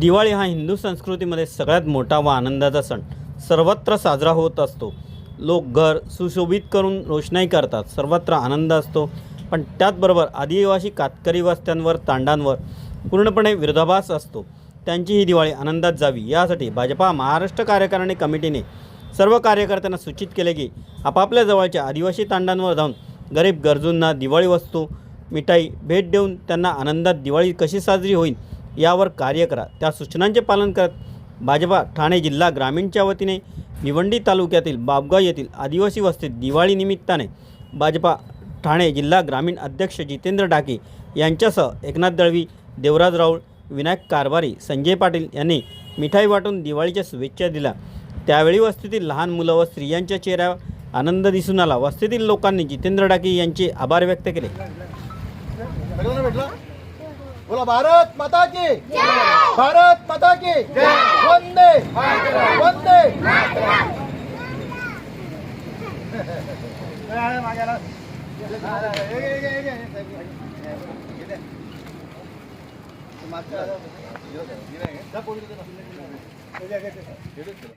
दिवाळी हा हिंदू संस्कृतीमध्ये सगळ्यात मोठा व आनंदाचा सण. सर्वत्र साजरा होत असतो. लोक घर सुशोभित करून रोषणाई करतात. सर्वत्र आनंद असतो. पण त्याचबरोबर आदिवासी कातकरी वस्त्यांवर तांडांवर पूर्णपणे विरोधाभास असतो. त्यांची ही दिवाळी आनंदात जावी. यासाठी भाजपा महाराष्ट्र कार्यकारिणी कमिटीने सर्व कार्यकर्त्यांना सूचित केले की आपापल्या जवळच्या आदिवासी तांडांवर जाऊन गरीब गरजूंना दिवाळी वस्तू मिठाई भेट देऊन त्यांना आनंदात दिवाळी कशी साजरी होईल यावर कार्य करा. त्या सूचनांचे पालन करत भाजपा ठाणे जिल्हा ग्रामीणच्या वतीने भिवंडी तालुक्यातील बाबगाव येथील आदिवासी वस्तीत दिवाळी निमित्ताने भाजपा ठाणे जिल्हा ग्रामीण अध्यक्ष जितेंद्र डाके यांच्यासह एकनाथ दळवी देवराज राऊळ विनायक कारभारी संजय पाटील यांनी मिठाई वाटून दिवाळीच्या शुभेच्छा दिल्या. त्यावेळी वस्तीतील लहान मुलं व स्त्रियांच्या चेहऱ्यावर आनंद दिसून आला. वस्तीतील लोकांनी जितेंद्र डाके यांचे आभार व्यक्त केले. बोला भारत माता की भारत माता की वंदे। वंदे। मागच्या